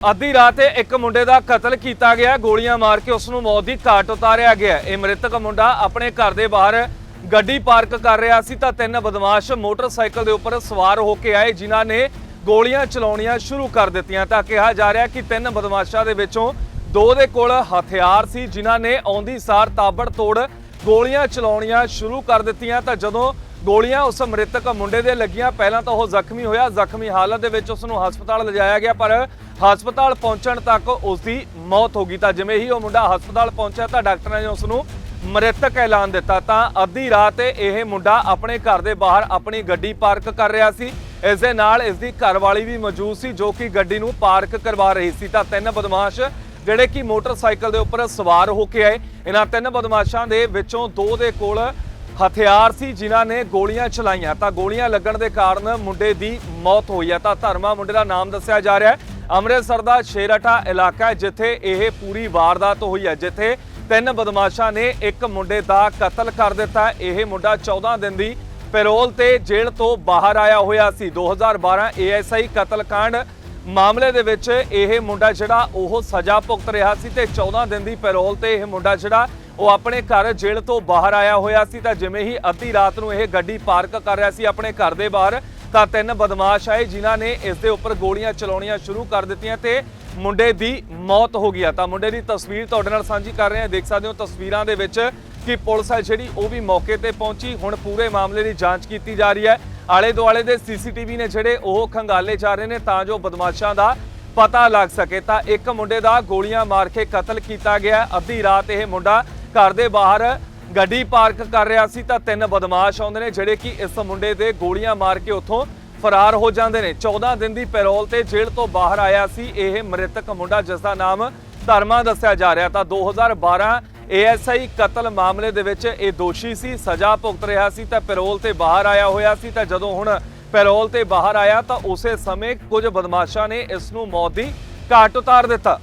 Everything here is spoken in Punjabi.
ਅੱਧੀ ਰਾਤ ਇੱਕ ਮੁੰਡੇ ਦਾ ਕਤਲ ਕੀਤਾ ਗਿਆ। ਗੋਲੀਆਂ ਮਾਰ ਕੇ ਉਸ ਨੂੰ ਮੌਤ ਦੀ ਘਾਟ ਉਤਾਰਿਆ ਗਿਆ। ਇਹ ਮ੍ਰਿਤਕ ਮੁੰਡਾ ਆਪਣੇ ਘਰ ਦੇ ਬਾਹਰ ਗੱਡੀ ਪਾਰਕ ਕਰ ਰਿਹਾ ਸੀ ਤਾਂ ਤਿੰਨ ਬਦਮਾਸ਼ ਮੋਟਰਸਾਈਕਲ ਦੇ ਉੱਪਰ ਸਵਾਰ ਹੋ ਕੇ ਆਏ, ਜਿਨ੍ਹਾਂ ਨੇ ਗੋਲੀਆਂ ਚਲਾਉਣੀਆਂ ਸ਼ੁਰੂ ਕਰ ਦਿੱਤੀਆਂ। ਤਾਂ ਕਿਹਾ ਜਾ ਰਿਹਾ ਕਿ ਤਿੰਨ ਬਦਮਾਸ਼ਾਂ ਦੇ ਵਿੱਚੋਂ ਦੋ ਦੇ ਕੋਲ ਹਥਿਆਰ ਸੀ, ਜਿਨ੍ਹਾਂ ਨੇ ਆਉਂਦੀ ਸਾਰ ਤਾਬੜ ਤੋੜ ਗੋਲੀਆਂ ਚਲਾਉਣੀਆਂ ਸ਼ੁਰੂ ਕਰ ਦਿੱਤੀਆਂ। ਤਾਂ ਜਦੋਂ ਗੋਲੀਆਂ ਉਸ ਮ੍ਰਿਤਕ ਮੁੰਡੇ ਦੇ ਲੱਗੀਆਂ। ਪਹਿਲਾਂ ਤਾਂ ਉਹ ਜ਼ਖਮੀ ਹੋਇਆ। ਜ਼ਖਮੀ ਹਾਲਤ ਦੇ ਵਿੱਚ ਉਸ ਨੂੰ ਹਸਪਤਾਲ ਲਿਜਾਇਆ ਗਿਆ, ਪਰ ਹਸਪਤਾਲ ਪਹੁੰਚਣ ਤੱਕ ਉਸ ਦੀ ਮੌਤ ਹੋ ਗਈ ਤਾਂ ਜਿਵੇਂ ਹੀ ਉਹ ਮੁੰਡਾ ਹਸਪਤਾਲ ਪਹੁੰਚਿਆ ਤਾਂ ਡਾਕਟਰਾਂ ਨੇ ਉਸ ਨੂੰ ਮ੍ਰਿਤਕ ਐਲਾਨ ਦਿੱਤਾ। ਤਾਂ ਅੱਧੀ ਰਾਤ ਇਹ ਮੁੰਡਾ ਆਪਣੇ ਘਰ ਦੇ ਬਾਹਰ ਆਪਣੀ ਗੱਡੀ ਪਾਰਕ ਕਰ ਰਿਹਾ ਸੀ। ਇਸ ਦੇ ਨਾਲ ਇਸ ਦੀ ਘਰਵਾਲੀ ਵੀ ਮੌਜੂਦ ਸੀ, ਜੋ ਕਿ ਗੱਡੀ ਨੂੰ ਪਾਰਕ ਕਰਵਾ ਰਹੀ ਸੀ। ਤਾਂ ਤਿੰਨ ਬਦਮਾਸ਼ ਜਿਹੜੇ ਕਿ ਮੋਟਰਸਾਈਕਲ ਦੇ ਉੱਪਰ ਸਵਾਰ ਹੋ ਕੇ ਆਏ। ਇਹਨਾਂ ਤਿੰਨ ਬਦਮਾਸ਼ਾਂ ਦੇ ਵਿੱਚੋਂ ਦੋ ਦੇ ਕੋਲ ਹਥਿਆਰ ਸੀ, ਜਿਨ੍ਹਾਂ ਨੇ ਗੋਲੀਆਂ ਚਲਾਈਆਂ। ਤਾਂ ਗੋਲੀਆਂ ਲੱਗਣ ਦੇ ਕਾਰਨ ਮੁੰਡੇ ਦੀ ਮੌਤ ਹੋਈ ਹੈ। ਤਾਂ ਧਰਮਾ ਮੁੰਡੇ ਦਾ ਨਾਮ ਦੱਸਿਆ ਜਾ ਰਿਹਾ ਹੈ। ਅੰਮ੍ਰਿਤਸਰ ਦਾ ਸ਼ੇਰਟਾ ਇਲਾਕਾ ਹੈ, ਜਿੱਥੇ ਇਹ ਪੂਰੀ ਵਾਰਦਾਤ ਹੋਈ ਹੈ, ਜਿੱਥੇ ਤਿੰਨ ਬਦਮਾਸ਼ਾਂ ਨੇ ਇੱਕ ਮੁੰਡੇ ਦਾ ਕਤਲ ਕਰ ਦਿੱਤਾ। ਇਹ ਮੁੰਡਾ 14 ਦਿਨ ਦੀ ਪੈਰੋਲ ਤੇ ਜੇਲ੍ਹ ਤੋਂ ਬਾਹਰ ਆਇਆ ਹੋਇਆ ਸੀ। 2012 ਏਐਸਆਈ ਕਤਲकांड ਮਾਮਲੇ ਦੇ ਵਿੱਚ ਇਹ ਮੁੰਡਾ ਜਿਹੜਾ, ਉਹ ਸਜ਼ਾ ਭੁਗਤ ਰਿਹਾ ਸੀ ਤੇ 14 ਦਿਨ ਦੀ ਪੈਰੋਲ ਤੇ ਇਹ ਮੁੰਡਾ ਜਿਹੜਾ ਉਹ ਆਪਣੇ ਘਰ ਜੇਲ੍ਹ ਤੋਂ ਬਾਹਰ ਆਇਆ ਹੋਇਆ ਸੀ ਤਾਂ ਜਿਵੇਂ ਹੀ ਅੱਧੀ ਰਾਤ ਨੂੰ ਇਹ ਗੱਡੀ ਪਾਰਕ ਕਰ ਰਿਹਾ ਸੀ ਆਪਣੇ ਘਰ ਦੇ ਬਾਹਰ, ਤਾਂ ਤਿੰਨ ਬਦਮਾਸ਼ ਆਏ ਜਿਨ੍ਹਾਂ ਨੇ ਇਸ ਦੇ ਉੱਪਰ ਗੋਲੀਆਂ ਚਲਾਉਣੀਆਂ ਸ਼ੁਰੂ ਕਰ ਦਿੱਤੀਆਂ ਤੇ ਮੁੰਡੇ ਦੀ ਮੌਤ ਹੋ ਗਈ ਆ। ਤਾਂ ਮੁੰਡੇ ਦੀ ਤਸਵੀਰ ਤੁਹਾਡੇ ਨਾਲ ਸਾਂਝੀ ਕਰ ਰਹੇ ਹਾਂ। ਦੇਖ ਸਕਦੇ ਹੋ ਤਸਵੀਰਾਂ ਦੇ ਵਿੱਚ ਕਿ ਪੁਲਿਸ ਹੈ ਜਿਹੜੀ, ਉਹ ਵੀ ਮੌਕੇ ਤੇ ਪਹੁੰਚੀ। ਹੁਣ ਪੂਰੇ ਮਾਮਲੇ ਦੀ ਜਾਂਚ ਕੀਤੀ ਜਾ ਰਹੀ ਹੈ। ਆਲੇ ਦੁਆਲੇ ਦੇ ਸੀਸੀਟੀਵੀ ਨੇ ਜਿਹੜੇ, ਉਹ ਖੰਗਾਲੇ ਜਾ ਰਹੇ ਨੇ ਤਾਂ ਜੋ ਬਦਮਾਸ਼ਾਂ ਦਾ ਪਤਾ ਲੱਗ ਸਕੇ। ਤਾਂ ਇੱਕ ਮੁੰਡੇ ਦਾ ਗੋਲੀਆਂ ਮਾਰ ਕੇ ਕਤਲ ਕੀਤਾ ਗਿਆ। ਅੱਧੀ ਰਾਤ ਇਹ ਮੁੰਡਾ ਘਰ ਦੇ ਬਾਹਰ ਗੱਡੀ ਪਾਰਕ ਕਰ ਰਿਹਾ ਸੀ ਤਾਂ ਤਿੰਨ ਬਦਮਾਸ਼ ਆਉਂਦੇ ਨੇ, ਜਿਹੜੇ ਕਿ ਇਸ ਮੁੰਡੇ ਦੇ ਗੋਲੀਆਂ ਮਾਰ ਕੇ ਉੱਥੋਂ ਫਰਾਰ ਹੋ ਜਾਂਦੇ ਨੇ। 14 ਦਿਨ ਦੀ ਪੈਰੋਲ ਤੇ ਜੇਲ੍ਹ ਤੋਂ ਬਾਹਰ ਆਇਆ ਸੀ ਇਹ ਮ੍ਰਿਤਕ ਮੁੰਡਾ, ਜਿਸ ਦਾ ਨਾਮ ਧਰਮਾ ਦੱਸਿਆ ਜਾ ਰਿਹਾ। ਤਾਂ 2012 ਏਐਸਆਈ ਕਤਲ ਮਾਮਲੇ ਦੇ ਵਿੱਚ ਇਹ ਦੋਸ਼ੀ ਸੀ, ਸਜ਼ਾ ਭੁਗਤ ਰਿਹਾ ਸੀ ਤਾਂ ਪੈਰੋਲ ਤੇ ਬਾਹਰ ਆਇਆ ਹੋਇਆ ਸੀ। ਤਾਂ ਜਦੋਂ ਹੁਣ ਪੈਰੋਲ ਤੇ ਬਾਹਰ ਆਇਆ ਤਾਂ ਉਸੇ ਸਮੇਂ ਕੁਝ ਬਦਮਾਸ਼ਾਂ ਨੇ ਇਸ ਨੂੰ ਮੌਤ ਦੀ ਘਾਟ ਉਤਾਰ ਦਿੱਤਾ।